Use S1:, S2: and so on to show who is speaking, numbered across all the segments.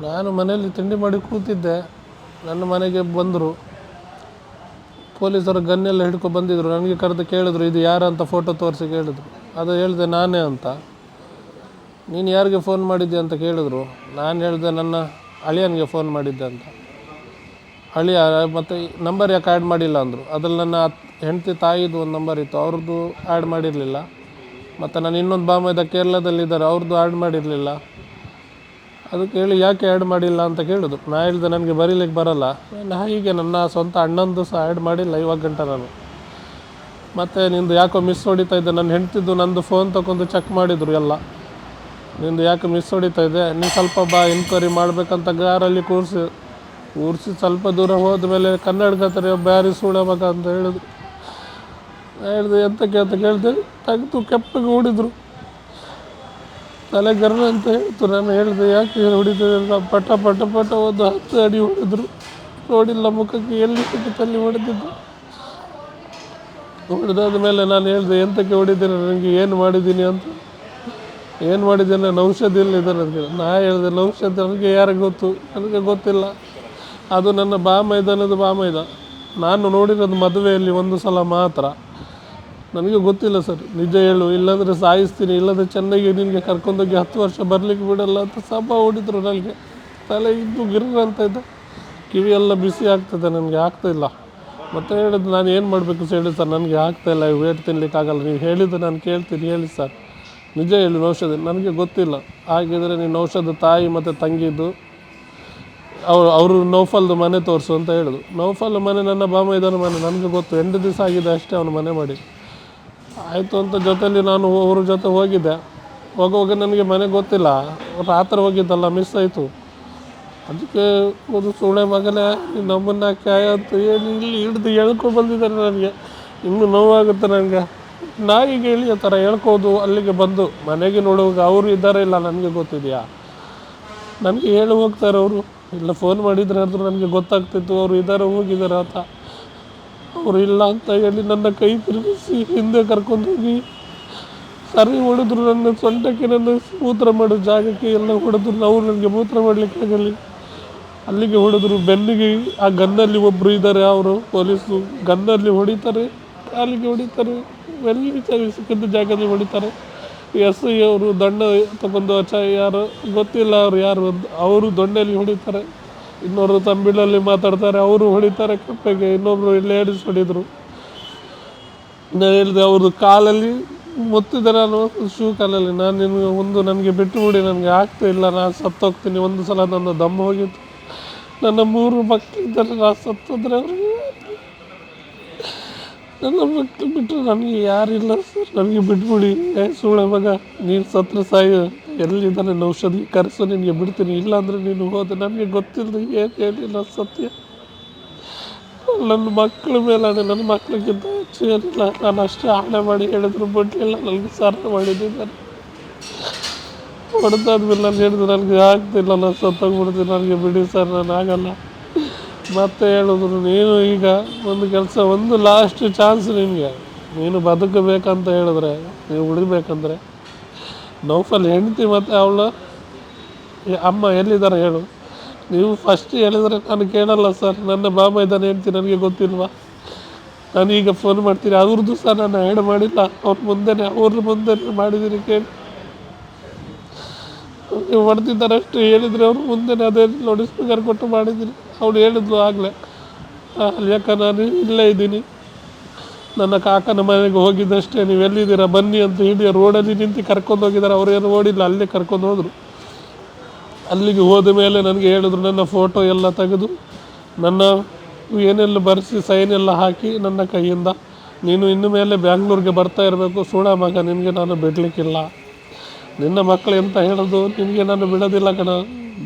S1: ನಾನು ಮನೆಯಲ್ಲಿ ತಿಂಡಿ ಮಾಡಿ ಕೂತಿದ್ದೆ. ನನ್ನ ಮನೆಗೆ ಬಂದರು. ಪೊಲೀಸರು ಗನ್ನೆಲ್ಲ ಹಿಡ್ಕೊ ಬಂದಿದ್ರು. ನನಗೆ ಕರೆದು ಕೇಳಿದ್ರು, ಇದು ಯಾರು ಅಂತ ಫೋಟೋ ತೋರಿಸಿ, ಕೇಳಿದ್ರು. ಅದು ಹೇಳಿದೆ, ನಾನೇ ಅಂತ. ನೀನು ಯಾರಿಗೆ ಫೋನ್ ಮಾಡಿದ್ದೆ ಅಂತ ಕೇಳಿದ್ರು. ನಾನು ಹೇಳಿದೆ, ನನ್ನ ಅಳಿಯನಿಗೆ ಫೋನ್ ಮಾಡಿದ್ದೆ ಅಂತ. ಅಳಿಯ, ಮತ್ತು ನಂಬರ್ ಯಾಕೆ ಆ್ಯಡ್ ಮಾಡಿಲ್ಲ ಅಂದರು. ಅದ್ರಲ್ಲಿ ನನ್ನ ಹೆಂಡತಿ ತಾಯಿದು ಒಂದು ನಂಬರ್ ಇತ್ತು. ಅವ್ರದ್ದು ಆ್ಯಡ್ ಮಾಡಿರಲಿಲ್ಲ. ಮತ್ತು ನಾನು ಇನ್ನೊಂದು ಬಾಮೈದ ಕೇರಳದಲ್ಲಿದ್ದಾರೆ ಅವ್ರದ್ದು ಆ್ಯಡ್ ಮಾಡಿರಲಿಲ್ಲ. ಅದಕ್ಕೆ ಹೇಳಿ ಯಾಕೆ ಆ್ಯಡ್ ಮಾಡಿಲ್ಲ ಅಂತ ಕೇಳಿದ್ರು ನಾ ಹೇಳಿದೆ ನನಗೆ ಬರೀಲಿಕ್ಕೆ ಬರಲ್ಲ. ನಾ ಹೀಗೆ ನನ್ನ ಸ್ವಂತ ಅಣ್ಣಂದು ಸಹ ಆ್ಯಡ್ ಮಾಡಿಲ್ಲ ಇವಾಗ ಗಂಟ ನಾನು. ಮತ್ತು ನಿಂದು ಯಾಕೋ ಮಿಸ್ ಹೊಡಿತಾ ಇದ್ದೆ ನನ್ನ ಹೆಂಡ್ತಿದ್ದು ನಂದು ಫೋನ್ ತಗೊಂಡು ಚೆಕ್ ಮಾಡಿದರು ಎಲ್ಲ. ನಿಂದು ಯಾಕೆ ಮಿಸ್ ಹೊಡಿತಾ ಇದೆ? ನೀನು ಸ್ವಲ್ಪ ಬಾ ಎನ್ಕ್ವೈರಿ ಮಾಡಬೇಕಂತ ಗಾರಲ್ಲಿ ಕೂರಿಸಿ. ಕೂರಿಸಿ ಸ್ವಲ್ಪ ದೂರ ಹೋದ್ಮೇಲೆ ಕನ್ನಡಕತ್ತಾರೆ ಬ್ಯಾರಿ ಅಂತ ಹೇಳಿದ್ರು ಹೇಳಿದೆ ಎಂತಕ್ಕೆ ಅಂತ ಕೇಳಿದೆ ತೆಗೆದು ಕೆಪ್ಪಗೆ ಹೊಡಿದ್ರು ತಲೆ ಗರ್ವ ಅಂತ ಹೇಳ್ತು. ನಾನು ಹೇಳಿದೆ, ಯಾಕೆ ಹೊಡಿತಿದ್ದಿಲ್ಲ ಪಟ ಪಟ ಪಟ ಒಂದು ಹತ್ತು ಅಡಿ ಹೊಡೆದ್ರು. ನೋಡಿಲ್ಲ, ಮುಖಕ್ಕೆ ಎಲ್ಲಿ ತಲ್ಲಿ ಹೊಡೆದಿದ್ದು. ಹೊಡೆದಾದ ಮೇಲೆ ನಾನು ಹೇಳಿದೆ, ಎಂತಕ್ಕೆ ಹೊಡಿದ್ದೀನಿ ನನಗೆ ಏನು ಮಾಡಿದ್ದೀನಿ ಅಂತ. ಏನು ಮಾಡಿದ್ದೀನಿ? ನಾನು ಔಷಧಿ ಎಲ್ಲಿದೆ ನನಗೆ? ನಾ ಹೇಳಿದೆ ಔಷಧಿ ನನಗೆ ಯಾರಿಗೆ ಗೊತ್ತು? ನನಗೆ ಗೊತ್ತಿಲ್ಲ. ಅದು ನನ್ನ ಬಾ ಮೈದಾನದ ಬಾ ಮೈದಾನ ನಾನು ನೋಡಿರೋದು ಮದುವೆಯಲ್ಲಿ ಒಂದು ಸಲ ಮಾತ್ರ. ನನಗೆ ಗೊತ್ತಿಲ್ಲ ಸರ್. ನಿಜ ಹೇಳು, ಇಲ್ಲಾಂದರೆ ಸಾಯಿಸ್ತೀನಿ, ಇಲ್ಲಾಂದರೆ ಚೆನ್ನಾಗಿ ನಿನಗೆ ಕರ್ಕೊಂಡೋಗಿ ಹತ್ತು ವರ್ಷ ಬರಲಿಕ್ಕೆ ಬಿಡಲ್ಲ ಅಂತ ಸಭ ಹೊಡಿದ್ರು ನನಗೆ. ತಲೆ ಇದ್ದು ಗಿರ್ರ ಅಂತ ಇದ್ದ ಕಿವಿ ಎಲ್ಲ ಬಿಸಿ ಆಗ್ತದೆ, ನನಗೆ ಆಗ್ತಾಯಿಲ್ಲ ಮತ್ತೆ ಹೇಳಿದ್ದು ನಾನು ಏನು ಮಾಡಬೇಕು ಸರ್ ಹೇಳಿ ಸರ್, ನನಗೆ ಆಗ್ತಾಯಿಲ್ಲ ವೇಟ್ ತಿನ್ನಲಿಕ್ಕಾಗಲ್ಲ ನೀವು ಹೇಳಿದ್ದು ನಾನು ಕೇಳ್ತೀನಿ, ಹೇಳಿ ಸರ್. ನಿಜ ಹೇಳಿ ಔಷಧ, ನನಗೆ ಗೊತ್ತಿಲ್ಲ. ಹಾಗಿದ್ರೆ ನೀನು ಔಷಧ ತಾಯಿ ಮತ್ತು ತಂಗಿದ್ದು, ಅವರು ಅವರು ನೌಫಲ್ದು ಮನೆ ತೋರಿಸು ಅಂತ ಹೇಳಿದ್ರು. ನೌಫಲ್ ಮನೆ ನನ್ನ ಬಾಮೈದನ ಮನೆ, ನನಗೆ ಗೊತ್ತು. ಎಂಟು ದಿವಸ ಆಗಿದೆ ಅಷ್ಟೇ ಅವನು ಮನೆ ಮಾಡಿ. ಆಯಿತು ಅಂತ ಜೊತೆಯಲ್ಲಿ ನಾನು ಅವ್ರ ಜೊತೆ ಹೋಗಿದ್ದೆ. ಹೋಗುವಾಗ ನನಗೆ ಮನೆ ಗೊತ್ತಿಲ್ಲ. ರಾತ್ರಿ ಹೋಗಿದ್ದಲ್ಲ ಮಿಸ್ ಆಯಿತು. ಅದಕ್ಕೆ ಒಂದು ಸುಳೆ ಮಗನೇ ನಮ್ಮನ್ನು ನಮ್ಮನ್ನ ಕಾಯ ಅಂತ ಇಲ್ಲಿ ಹಿಡ್ದು ಎಳ್ಕೊ ಬಂದಿದ್ದಾರೆ ನನಗೆ. ಇನ್ನೂ ನೋವಾಗುತ್ತೆ ನನಗೆ. ನಾಯಿಗೆ ಆ ಥರ ಹೇಳ್ಕೋದು ಅಲ್ಲಿಗೆ ಬಂದು ಮನೆಗೆ ನೋಡುವಾಗ ಅವರು ಇದ್ದಾರೆ ಇಲ್ಲ ನನಗೆ ಗೊತ್ತಿದೆಯಾ? ನನಗೆ ಹೇಳಿ ಹೋಗ್ತಾರೆ ಅವರು. ಇಲ್ಲ ಫೋನ್ ಮಾಡಿದ್ರೆ ಆದರೂ ನನಗೆ ಗೊತ್ತಾಗ್ತಿತ್ತು, ಅವರು ಇದ್ದಾರೆ, ಹೋಗಿದ್ದಾರೆ ಅಂತ. ಅವರು ಇಲ್ಲ ಅಂತ ಹೇಳಿ ನನ್ನ ಕೈ ತಿರುಗಿಸಿ ಹಿಂದೆ ಕರ್ಕೊಂಡೋಗಿ ಸರಿ ಹೊಡೆದ್ರು ನನ್ನ ಸೊಂಟಕ್ಕೆ ನನ್ನ ಮೂತ್ರ ಮಾಡೋ ಜಾಗಕ್ಕೆ ಎಲ್ಲ ಹೊಡೆದ್ರು ಅವರು ನನಗೆ ಮೂತ್ರ ಮಾಡಲಿಕ್ಕಾಗಲಿ ಅಲ್ಲಿಗೆ ಹೊಡೆದ್ರು, ಬೆನ್ನಿಗೆ, ಆ ಗನ್ನಲ್ಲಿ ಒಬ್ಬರು ಇದ್ದಾರೆ ಅವರು ಪೊಲೀಸು ಗನ್ನಲ್ಲಿ ಹೊಡಿತಾರೆ, ಕಾಲಿಗೆ ಹೊಡಿತಾರೆ ಎಲ್ಲಿ ಸಿಕ್ಕಿದ್ದ ಜಾಗದಲ್ಲಿ ಹೊಡಿತಾರೆ. ಎಸ್ ಐ ಅವರು ದಂಡ ತಗೊಂಡು ಅಚ ಯಾರು ಗೊತ್ತಿಲ್ಲ ಅವರು ಯಾರು ಅವರು ದೊಣ್ಣೆಯಲ್ಲಿ ಹೊಡಿತಾರೆ. ಇನ್ನೊಬ್ರು ತಮಿಳಲ್ಲಿ ಮಾತಾಡ್ತಾರೆ, ಅವರು ಹೊಡಿತಾರೆ ಕಪ್ಪೆಗೆ, ಇನ್ನೊಬ್ರು ಲೇಡೀಸ್ ಹೊಡಿದ್ರು. ನಾನು ಹೇಳಿದೆ ಅವ್ರದ್ದು ಕಾಲಲ್ಲಿ ಮುತ್ತಿದೆ ನಾನು ಶೂ ಕಾಲಲ್ಲಿ. ನಾನು ನಿನಗೆ ಒಂದು ನನಗೆ ಬಿಟ್ಟು ಬಿಡಿ, ನನಗೆ ಆಗ್ತಾ ಇಲ್ಲ ನಾನು ಸತ್ತೋಗ್ತೀನಿ. ಒಂದು ಸಲ ನನ್ನ ದಮ್ಮ ಹೋಗಿತ್ತು. ನನ್ನ ಮೂರು ಮಕ್ಕಳಿದ್ದಾರೆ ನಾನು ಸತ್ತೋದ್ರೆ ಅವ್ರಿಗೆ. ನನ್ನ ಮಕ್ಕಳು ಬಿಟ್ಟರೆ ನನಗೆ ಯಾರಿಲ್ಲ ಸರ್. ನನಗೆ ಬಿಟ್ಬಿಡಿ. ಏ ಸುಳ್ಳೆ ಮಗ, ನೀನು ಸತ್ರ ಸಾಯು. ಎಲ್ಲಿದ್ದಾನೆ ಔಷಧಿ ಕರೆಸು ನಿನಗೆ ಬಿಡ್ತೀನಿ, ಇಲ್ಲಾಂದರೆ ನೀನು ಹೋದೆ ನನಗೆ ಗೊತ್ತಿಲ್ಲದೆ ಏನು ಹೇಳಿಲ್ಲ ಸತ್ಯ. ನನ್ನ ಮಕ್ಕಳ ಮೇಲೆ ನನ್ನ ಮಕ್ಕಳಿಗಿಂತ ಹೆಚ್ಚು ಏನಿಲ್ಲ. ನಾನು ಅಷ್ಟೇ ಆಣೆ ಮಾಡಿ ಹೇಳಿದ್ರು ಬಿಡಲಿಲ್ಲ, ನನಗೆ ಸಾರ ಮಾಡಿದ್ದೀನಿ ಹೊಡೆದಾದ್ಮೇಲೆ ನಾನು ಹೇಳಿದ್ರು, ನನಗೆ ಆಗ್ತಿಲ್ಲ ನಾನು ಸತ್ತೋಗ್ಬಿಡ್ತೀನಿ ನನಗೆ ಬಿಡಿ ಸರ್, ನಾನು ಆಗಲ್ಲ. ಮತ್ತೆ ಹೇಳಿದ್ರು, ನೀನು ಈಗ ಒಂದು ಕೆಲಸ, ಒಂದು ಲಾಸ್ಟ್ ಚಾನ್ಸ್ ನಿನಗೆ. ನೀನು ಬದುಕಬೇಕಂತ ಹೇಳಿದ್ರೆ ನೀವು ಉಳಿಬೇಕಂದ್ರೆ ನೌಫಲ್ ಹೆಂಡತಿ ಮತ್ತು ಅವಳ ಅಮ್ಮ ಎಲ್ಲಿದ್ದಾರೆ ಹೇಳು. ನೀವು ಫಸ್ಟ್ ಹೇಳಿದರೆ ನಾನು ಕೇಳಲ್ಲ ಸರ್ ನನ್ನ ಮಾಮ ಇದ್ದಾನೆ ಹೆಂಡ್ತಿ, ನನಗೆ ಗೊತ್ತಿಲ್ವಾ? ನಾನು ಈಗ ಫೋನ್ ಮಾಡ್ತೀನಿ. ಅವ್ರದ್ದು ಸಹ ನಾನು ಆ್ಯಡ್ ಮಾಡಿಲ್ಲ. ಅವ್ರ ಮುಂದೆನೆ, ಅವ್ರ ಮುಂದೆ ಮಾಡಿದ್ದೀನಿ ಕೇಳಿ. ನೀವು ಹೊಡೆದಿದ್ದಾರೆ ಅಷ್ಟು. ಹೇಳಿದರೆ ಅವ್ರ ಮುಂದೆನೆ ಅದೇ ಸ್ಪೀಕರ್ ಕೊಟ್ಟು ಮಾಡಿದ್ದೀನಿ ಅವ್ಳು ಹೇಳಿದ್ಲು ಆಗಲೇ. ಯಾಕ ನಾನು ಇಲ್ಲೇ ಇದ್ದೀನಿ. ನನ್ನ ಕಾಕನ ಮನೆಗೆ ಹೋಗಿದ್ದಷ್ಟೇ, ನೀವು ಎಲ್ಲಿದ್ದೀರಾ? ಬನ್ನಿ ಅಂತ ಹೇಳಿ ರೋಡಲ್ಲಿ ನಿಂತು ಕರ್ಕೊಂಡು ಹೋಗಿದ್ದಾರೆ. ಅವರೇನು ಓಡಿಲ್ಲ ಅಲ್ಲೇ ಕರ್ಕೊಂಡು ಹೋದರು. ಅಲ್ಲಿಗೆ ಹೋದ ಮೇಲೆ ನನಗೆ ಹೇಳಿದ್ರು, ನನ್ನ ಫೋಟೋ ಎಲ್ಲ ತೆಗೆದು, ನನ್ನ ಏನೆಲ್ಲ ಬರೆಸಿ ಸೈನ್ ಎಲ್ಲ ಹಾಕಿ ನನ್ನ ಕೈಯಿಂದ. ನೀನು ಇನ್ನು ಮೇಲೆ ಬ್ಯಾಂಗ್ಳೂರಿಗೆ ಬರ್ತಾ ಇರಬೇಕು. ಸೂಳ ಮಗ, ನಿನಗೆ ನಾನು ಬಿಡಲಿಕ್ಕಿಲ್ಲ. ನಿನ್ನ ಮಕ್ಕಳು ಎಂತ ಹೇಳೋದು? ನಿನಗೆ ನಾನು ಬಿಡೋದಿಲ್ಲ ಕಣ.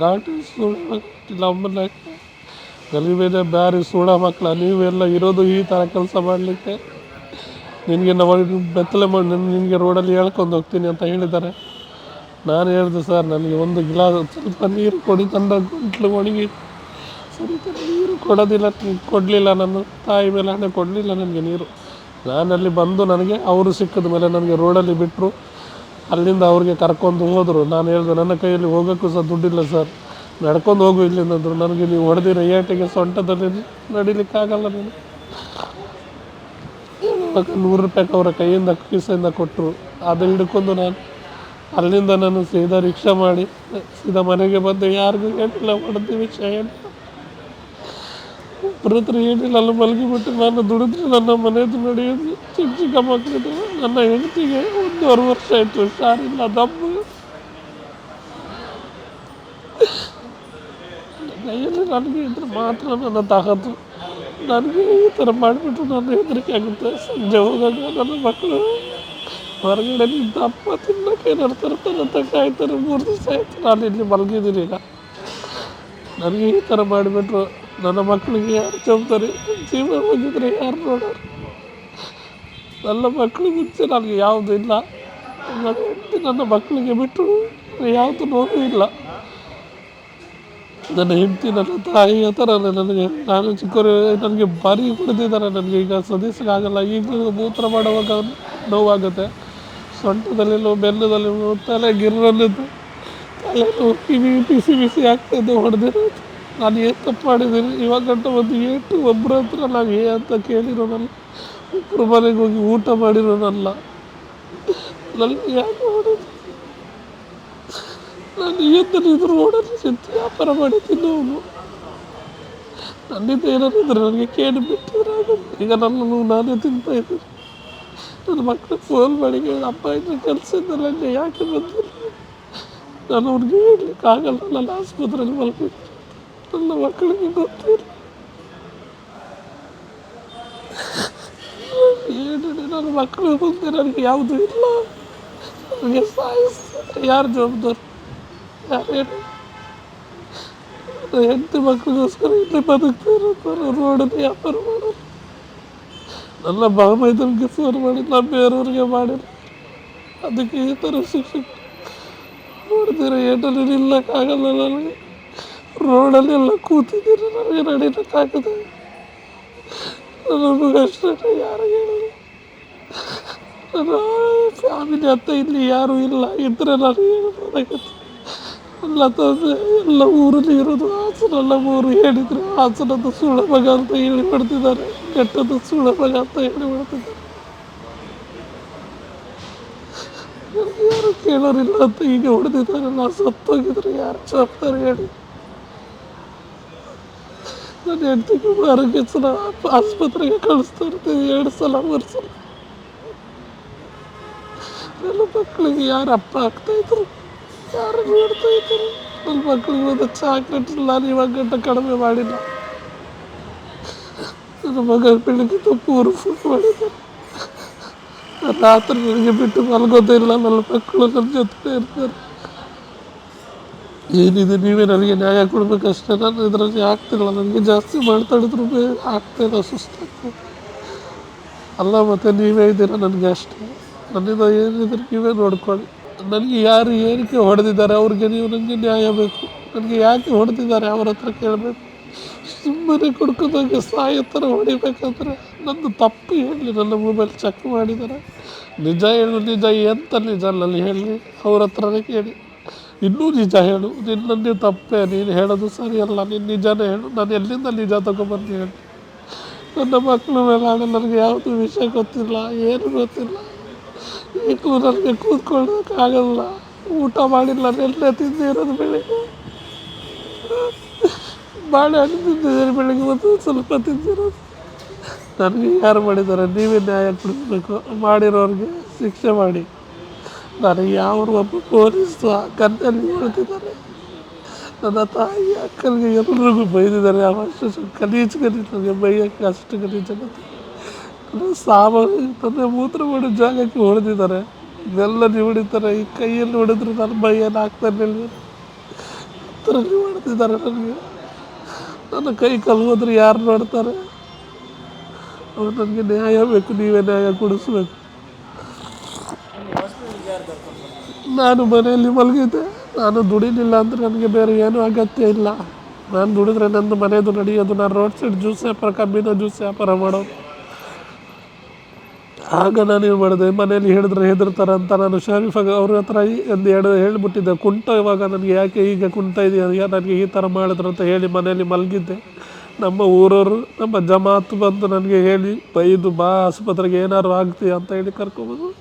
S1: ಘಾಟಿ ಸೂಳ ಇಲ್ಲ ಒಮ್ಮನ್ನ ಗಲಿಬೇದೆ ಬ್ಯಾರಿ ಸೂಳ ಮಕ್ಕಳ, ನೀವೆಲ್ಲ ಇರೋದು ಈ ಥರ ಕೆಲಸ ಮಾಡಲಿಕ್ಕೆ? ನಿನಗೆ ನಾವು ಬೆತ್ತಲೆ ಮಾಡಿ ನಿನಗೆ ರೋಡಲ್ಲಿ ಹೇಳ್ಕೊಂಡು ಹೋಗ್ತೀನಿ ಅಂತ ಹೇಳಿದ್ದಾರೆ. ನಾನು ಹೇಳಿದೆ, ಸರ್, ನನಗೆ ಒಂದು ಗಿಲಾಸ್ ಸ್ವಲ್ಪ ನೀರು ಕೊಡಿ, ತಂದ ಗಂಟ್ಲು ಒಣಗಿ. ಸ್ವಲ್ಪ ನೀರು ಕೊಡೋದಿಲ್ಲ ಕೊಡಲಿಲ್ಲ, ನನ್ನ ತಾಯಿ ಮೇಲೆ ಹಣೆ ಕೊಡಲಿಲ್ಲ ನನಗೆ ನೀರು. ನಾನಲ್ಲಿ ಬಂದು ನನಗೆ ಅವರು ಸಿಕ್ಕಿದ ಮೇಲೆ ನನಗೆ ರೋಡಲ್ಲಿ ಬಿಟ್ಟರು ಅಲ್ಲಿಂದ ಅವ್ರಿಗೆ ಕರ್ಕೊಂಡು ಹೋದರು. ನಾನು ಹೇಳಿದೆ, ನನ್ನ ಕೈಯಲ್ಲಿ ಹೋಗೋಕ್ಕೂ ಸಹ ದುಡ್ಡಿಲ್ಲ, ಸರ್. ನಡ್ಕೊಂಡು ಹೋಗು ಇಲ್ಲಿಂದ ಅಂದ್ರು. ನನಗೆ ನೀವು ಹೊಡೆದಿರೋ ಏಟಿಗೆ ಸೊಂಟದಲ್ಲಿ ನಡಿಲಿಕ್ಕಾಗಲ್ಲ ನೀನು. ಇವಾಗ ನೂರು ರೂಪಾಯಿ ಅವರ ಕೈಯಿಂದ ಕಿಸೆಯಿಂದ ಕೊಟ್ಟರು. ಅದು ಹಿಡ್ಕೊಂಡು ನಾನು ಅಲ್ಲಿಂದ ನಾನು ಸೀದಾ ರಿಕ್ಷಾ ಮಾಡಿ, ಸೀದಾ ಮನೆಗೆ ಬಂದು. ಯಾರಿಗೂ ಹೇಳಿಲ್ಲ, ಹೊಡೆದ ವಿಷಯ ಹೇಳಿಲ್ಲ. ಹತ್ರ ಏನಿಲ್ಲ ಅಲ್ಲಿ ಮಲಗಿಬಿಟ್ಟು ನಾನು ದುಡಿದ್ರೆ ನನ್ನ ಮನೆಯದು ನಡೆಯೋದು. ಚಿಕ್ಕ ಚಿಕ್ಕ ಮಕ್ಕಳಿದ್ದು ನನ್ನ ಹೆಂಡತಿಗೆ ಒಂದೂವರೆ ವರ್ಷ ಆಯಿತು, ಹುಷಾರಿಲ್ಲ ದಮ್ಮು ಕೈಯಲ್ಲಿ ನನಗೆ ಇದ್ರೆ ಮಾತ್ರ ನನ್ನ ತಾಕತ್ತು. ನನಗೆ ಈ ಥರ ಮಾಡಿಬಿಟ್ರು ನನ್ನ ಹೆದರಿಕೆ ಆಗುತ್ತೆ. ಸಂಜೆ ಹೋದಾಗ ನನ್ನ ಮಕ್ಕಳು ಹೊರಗಡೆ ನಿಂತು ಅಪ್ಪ ತಿನ್ನಕ್ಕೆ ಏನಾರು ತರ್ತಾರೆ ಅಂತ ಕಾಯ್ತಾರೆ. ಮೂರು ದಿವಸ ಆಯ್ತು, ನಾನು ಇಲ್ಲಿ ಮಲಗಿದ್ದೀನಿ ಈಗ. ನನಗೆ ಈ ಥರ ಮಾಡಿಬಿಟ್ರು. ನನ್ನ ಮಕ್ಕಳಿಗೆ ಯಾರು ಚಂಬ್ತಾರೆ ಜೀವನ ಹೋಗಿದ್ರೆ ಯಾರು ನೋಡೋರು? ನನ್ನ ಮಕ್ಕಳು ಮುಂಚೆ ನನಗೆ ಯಾವುದೂ ಇಲ್ಲ. ನನ್ನ ನನ್ನ ಮಕ್ಕಳಿಗೆ ಬಿಟ್ಟು ಯಾವುದು ನೋವು ಇಲ್ಲ. ನನ್ನ ಹೆಂಡತಿ, ನನ್ನ ತಾಯಿಯ ಥರ ನನಗೆ. ನಾನು ಚಿಕ್ಕವರು, ನನಗೆ ಭಾರಿ ಹೊಡೆದಿದ್ದಾರೆ ನನಗೆ. ಈಗ ಸದಿಸಕ್ಕಾಗಲ್ಲ ಈಗಲೂ ಮೂತ್ರ ಮಾಡುವಾಗ ನೋವಾಗುತ್ತೆ. ಸೊಂಟದಲ್ಲಿ ಬೆನ್ನದಲ್ಲಿ ತಲೆ ಗಿರ್ರಲ್ಲಿದ್ದು ತಲೆ ಕಿವಿ ಬಿಸಿ ಬಿಸಿ ಆಗ್ತಿದ್ದು ಹೊಡೆದಿರೋದು ನಾನು ಏನು ತಪ್ಪು ಮಾಡಿದ್ದೀನಿ? ಇವಾಗ ಗಂಟ ಒಂದು ಏಟು ಒಬ್ಬರ ಹತ್ರ ನಾವು ಏ ಅಂತ ಕೇಳಿರೋನಲ್ಲ ಒಬ್ಬರು ಮನೆಗೆ ಹೋಗಿ ಊಟ ಮಾಡಿರೋನಲ್ಲ ನನಗೆ ಯಾಕೆ ಹೊಡೆದು ನಾನು ಎದ್ದಲ್ಲಿ ಇದ್ರು ಓಡಲ್ಲಿ ಸಿಂತ ವ್ಯಾಪಾರ ಮಾಡಿ ತಿನ್ನೋನು. ನನ್ನಿಂದ ಏನಾದ್ರು ಇದ್ರೆ ನನಗೆ ಕೇಳಿ ಬಿಟ್ಟಿದ್ರೆ ಆಗುತ್ತೆ ಈಗ ನನ್ನನ್ನು ನಾನೇ ತಿಂತಾ ಇದ್ದೀನಿ. ನನ್ನ ಮಕ್ಕಳು ಫೋನ್ ಮಾಡಿ ಕೇಳಿ, ಅಪ್ಪ ಇದ್ರೆ ಕೆಲಸ ಇದ್ದಲ್ಲ ಇಲ್ಲಿ ಯಾಕೆ ಬಂದಿಲ್ಲ? ನಾನು ಅವ್ರಿಗೆ ಹೇಳಲಿಕ್ಕೆ ಆಗಲ್ಲ, ನನ್ನ ಆಸ್ಪತ್ರೆಯಲ್ಲಿ ಮಲ್ಕೊಂಡು ನನ್ನ ಮಕ್ಕಳಿಗೆ ಗೊತ್ತಿಲ್ಲ. ಏನಿದೆ ನನ್ನ ಮಕ್ಕಳು ಮುಂದೆ ನನಗೆ ಯಾವುದು ಇಲ್ಲ. ನನಗೆ ಸಾಯಿಸ್ತಾರೆ. ಯಾರು ಜವಾಬ್ದಾರಿ? ಯಾರೇನು ಹೆಂಡತಿ ಮಕ್ಕಳಿಗೋಸ್ಕರ ಇಲ್ಲಿ ಬದುಕ್ತಾ ಇರೋದು ರೋಡಲ್ಲಿ ವ್ಯಾಪಾರ ಮಾಡೋರು ನನ್ನ ಫೋನ್ ಮಾಡಿ ನಾನು ಬೇರೆಯವ್ರಿಗೆ ಮಾಡಿಲ್ಲ. ಅದಕ್ಕೆ ಈ ಥರ ಶಿಕ್ಷೆ ನೋಡಿದ್ರೆ ಏಟಲ್ಲಿ ನಿಲ್ಲಕ್ಕಾಗಲ್ಲ ನನಗೆ. ರೋಡಲ್ಲಿ ಎಲ್ಲ ಕೂತಿದ್ದೀರಿ, ನನಗೆ ನಡೀಲಿಕ್ಕಾಗದೆ ನನಗೆ ಅಷ್ಟೇ ಯಾರು ಹೇಳೋದು ನನ್ನ ಫ್ಯಾಮಿಲಿ ಅಂತ ಇಲ್ಲಿ ಯಾರೂ ಇಲ್ಲ ಇದ್ದರೆ ನಾನು ಹೇಳೋದಾಗತ್ತೆ ಎಲ್ಲ ತಂದೆ ಎಲ್ಲ ಊರಲ್ಲಿ ಇರೋದು ಹಾಸನೆಲ್ಲ ಊರು ಹೇಳಿದ್ರು ಹಾಸನದ ಸುಳ್ಳ ಮಗ ಅಂತ ಹೇಳಿ ಮಾಡ್ತಿದ್ದಾರೆ ಕೆಟ್ಟದ್ದು ಸುಳ್ಳ ಮಗ ಅಂತ ಹೇಳಿ ಮಾಡ್ತಿದ್ದಾರೆ ಯಾರು ಕೇಳೋರಿಲ್ಲ ಅಂತ ಈಗ ಹೊಡೆದಿದ್ದಾರೆ ನಾನು ಸತ್ತೋಗಿದ್ರೆ ಯಾರು ಚಾಪ್ತಾರೆ ಹೇಳಿ. ನನ್ನ ಹೆಂಡತಿಗೆ ಆರೋಗ್ಯ ಸಲ ಆಸ್ಪತ್ರೆಗೆ ಕಳಿಸ್ತಾ ಇರ್ತೀನಿ ಎರಡು ಸಲ, ಮೂರು ಸಲ. ನನ್ನ ಮಕ್ಕಳಿಗೆ ಯಾರು ಅಪ್ಪ ಆಗ್ತಾ ಯಾರು ನೋಡ್ತಾ ಇದ್ರು ನನ್ನ ಮಕ್ಕಳಿಗೆ ಒಂದು ಚಾಕ್ಲೇಟ್ ನಾನು ಇವಾಗ ಗಂಟ ಕಡಿಮೆ ಮಾಡಿಲ್ಲ. ನನ್ನ ಮಗ ಬೆಳಿಗ್ಗೆ ಪೂರು ಫುಲ್ ಮಾಡಿದ್ದಾರೆ ರಾತ್ರಿ ನನಗೆ ಬಿಟ್ಟು ಮಲಗೋದೇ ಇಲ್ಲ, ನನ್ನ ಮಕ್ಕಳು ನನ್ನ ಜೊತೆ ಇರ್ತಾರೆ. ಏನಿದೆ, ನೀವೇ ನನಗೆ ನ್ಯಾಯ ಕೊಡ್ಬೇಕಷ್ಟೇ, ನಾನು ಇದರಲ್ಲಿ ಆಗ್ತಿಲ್ಲ. ನನಗೆ ಜಾಸ್ತಿ ಮಾತಾಡಿದ್ರು ಆಗ್ತಾಯಿಲ್ಲ ಸುಸ್ತಾಗ್ತದೆ ಅಲ್ಲ ಮತ್ತೆ ನೀವೇ ಇದ್ದೀರ ನನಗೆ ಅಷ್ಟೇ. ನನ್ನಿಂದ ಏನಿದ್ರೆ ನೀವೇ ನೋಡ್ಕೊಳ್ಳಿ. ನನಗೆ ಯಾರು ಏನಕ್ಕೆ ಹೊಡೆದಿದ್ದಾರೆ? ಅವ್ರಿಗೆ ನೀವು ನನಗೆ ನ್ಯಾಯ ಬೇಕು. ನನಗೆ ಯಾಕೆ ಹೊಡೆದಿದ್ದಾರೆ? ಅವ್ರ ಹತ್ರ ಕೇಳಬೇಕು. ಸುಮ್ಮನೆ ಕುಡ್ಕೋದಂಗೆ ಸಾಯೋ ಥರ ಹೊಡಿಬೇಕಂದ್ರೆ ನಂದು ತಪ್ಪು ಹೇಳಿ ನನ್ನ ಮೊಬೈಲ್ ಚೆಕ್ ಮಾಡಿದ್ದಾರೆ. ನಿಜ ಹೇಳು, ನಿಜ ಎಂತ ನಿಜ ಅಲ್ಲಲ್ಲಿ ಹೇಳಿ, ಅವ್ರ ಹತ್ರನೇ ಕೇಳಿ. ಇನ್ನೂ ನಿಜ ಹೇಳು ನಿನ್ನಲ್ಲಿ ತಪ್ಪೇ, ನೀನು ಹೇಳೋದು ಸರಿಯಲ್ಲ, ನೀನು ನಿಜನೇ ಹೇಳು, ನಾನು ಎಲ್ಲಿಂದ ನಿಜ ತಗೊಂಬಂದು ಹೇಳಿ. ನನ್ನ ಮಕ್ಕಳು ಮೇಲೆ ನನಗೆ ಯಾವುದು ವಿಷಯ ಗೊತ್ತಿಲ್ಲ, ಏನು ಗೊತ್ತಿಲ್ಲ. ನನಗೆ ಕೂತ್ಕೊಳ್ಳೋಕ್ಕಾಗಲ್ಲ ಊಟ ಮಾಡಿಲ್ಲ ನೆನ್ನೆ ತಿಂದಿರೋದು ಬೆಳಿಗ್ಗೆ. ಬಾಳೆಹಣ್ಣು ತಿಂದಿದ್ದಾರೆ ಬೆಳಿಗ್ಗೆ ಒಂದು ಸ್ವಲ್ಪ ತಿಂದಿರೋದು. ನನಗೆ ಯಾರು ಮಾಡಿದ್ದಾರೆ? ನೀವೇ ನ್ಯಾಯ ಕೊಡಿಸ್ಬೇಕು ಮಾಡಿರೋರಿಗೆ ಶಿಕ್ಷೆ ಮಾಡಿ. ನನಗೆ ಯಾವ ಒಬ್ಬ ಪೊಲೀಸು ಕನ್ನಲ್ಲಿ ಹೇಳ್ತಿದ್ದಾರೆ. ನನ್ನ ತಾಯಿ, ಅಕ್ಕನಿಗೆ ಎಲ್ರಿಗೂ ಬೈದಿದ್ದಾರೆ. ಅವಷ್ಟು ಕಲೀಚ್ ಗಲೀಜು ನನಗೆ ಬೈಯೋಕ್ಕೆ ಅಷ್ಟು ನನ್ನ ಸಾಮಾನು ತಂದೆ ಮೂತ್ರ ಮಾಡೋ ಜಾಗಕ್ಕೆ ಹೊಡೆದಿದ್ದಾರೆ. ಇದೆಲ್ಲ ಹೊಡಿತಾರೆ. ಈ ಕೈಯಲ್ಲಿ ಹೊಡೆದ್ರು ನನ್ನ ಬೈ ಏನು ಹತ್ತರಲ್ಲಿ ಹೊಡೆದಿದ್ದಾರೆ ನನಗೆ. ನನ್ನ ಕೈ ಕಲ್ಗೋದ್ರೆ ಯಾರು ನೋಡ್ತಾರೆ? ಅವ್ರು ನನಗೆ ನ್ಯಾಯ ಬೇಕು, ನೀವೇ ನ್ಯಾಯ ಕೊಡಿಸ್ಬೇಕು. ನಾನು ಮನೆಯಲ್ಲಿ ಮಲಗಿದ್ದೆ. ನಾನು ದುಡಿಲಿಲ್ಲ ಅಂದರೆ ನನಗೆ ಬೇರೆ ಏನೂ ಅಗತ್ಯ ಇಲ್ಲ. ನಾನು ದುಡಿದ್ರೆ ನಂದು ಮನೆಯದು ನಡೆಯೋದು. ನಾನು ರೋಡ್ ಸೈಡ್ ಜ್ಯೂಸ್ ವ್ಯಾಪಾರ, ಕಬ್ಬಿನ ಜ್ಯೂಸ್ ವ್ಯಾಪಾರ ಮಾಡೋದು. ಆಗ ನಾನೇನು ಮಾಡಿದೆ? ಮನೆಯಲ್ಲಿ ಹೇಳಿದ್ರೆ ಹೆದರ್ತಾರೆ ಅಂತ ನಾನು ಶರೀಫ್ ಅವ್ರ ಹತ್ರ ಒಂದು ಎರಡು ಹೇಳಿಬಿಟ್ಟಿದ್ದೆ. ಕುಂಟ ಇವಾಗ ನನಗೆ ಯಾಕೆ ಈಗ ಕುಂಟ ಇದೆಯಾ? ನನಗೆ ಈ ಥರ ಮಾಡಿದ್ರು ಅಂತ ಹೇಳಿ ಮನೆಯಲ್ಲಿ ಮಲಗಿದ್ದೆ. ನಮ್ಮ ಊರವರು, ನಮ್ಮ ಜಮಾತ್ ಬಂದು ನನಗೆ ಹೇಳಿ, ಬೈದು, ಬಾ, ಆಸ್ಪತ್ರೆಗೆ ಏನಾದ್ರು ಆಗ್ತೀಯ? ಅಂತ ಹೇಳಿ ಕರ್ಕೊಬೋದು.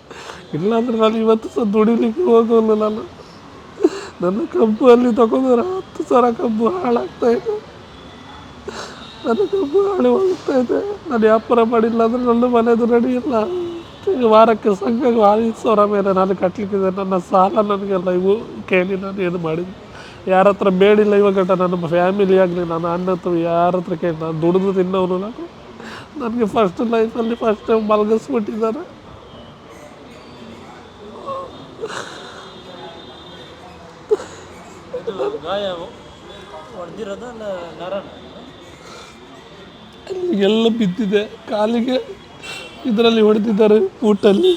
S1: ಇಲ್ಲಾಂದ್ರೆ ನಾನು ಇವತ್ತು ಸಹ ದುಡಿಲಿಕ್ಕೆ ಹೋಗೋಲ್ಲ ನಾನು. ನನ್ನ ಕಬ್ಬು ಅಲ್ಲಿ ತಗೊಂಡ್ರೆ ಹತ್ತು ಸಾವಿರ ಕಬ್ಬು ಹಾಳಾಗ್ತಾ ಇದೆ. ನನ್ನ ಕಬ್ಬು ಹಾಳು ನಾನು ವ್ಯಾಪಾರ ಮಾಡಿಲ್ಲ ಅಂದರೆ ನನ್ನ ಮನೆದು ರೆಡಿ ಈಗ ವಾರಕ್ಕೆ ಸಂಘ ಐದು ಸಾವಿರ ಮೇಲೆ ನಾನು ಕಟ್ಟಲಿಕ್ಕಿದೆ. ನನ್ನ ಸಾಲ ನನಗೆಲ್ಲ ಇವು ಕೇಳಿ ನಾನು ಏನು ಮಾಡಿದ್ದೆ ಯಾರ ಹತ್ರ ಬೇಡಿಲ್ಲ ಇವಾಗ ನನ್ನ ಫ್ಯಾಮಿಲಿ ಆಗಲಿ, ನನ್ನ ಅಣ್ಣ ಹತ್ರ ಯಾರ ಹತ್ರ ಕೇಳಿ, ನಾನು ದುಡಿದು ತಿನ್ನೋನು ನಾನು ನನಗೆ ಫಸ್ಟ್ ಲೈಫಲ್ಲಿ ಫಸ್ಟ್ ಟೈಮ್ ಮಲಗಿಸ್ಬಿಟ್ಟಿದ್ದಾರೆ.
S2: ಗಾಯ
S1: ಎಲ್ಲ ಬಿದ್ದಿದೆ. ಕಾಲಿಗೆ ಇದರಲ್ಲಿ ಹೊಡೆದಿದ್ದಾರೆ ಊಟಲ್ಲಿ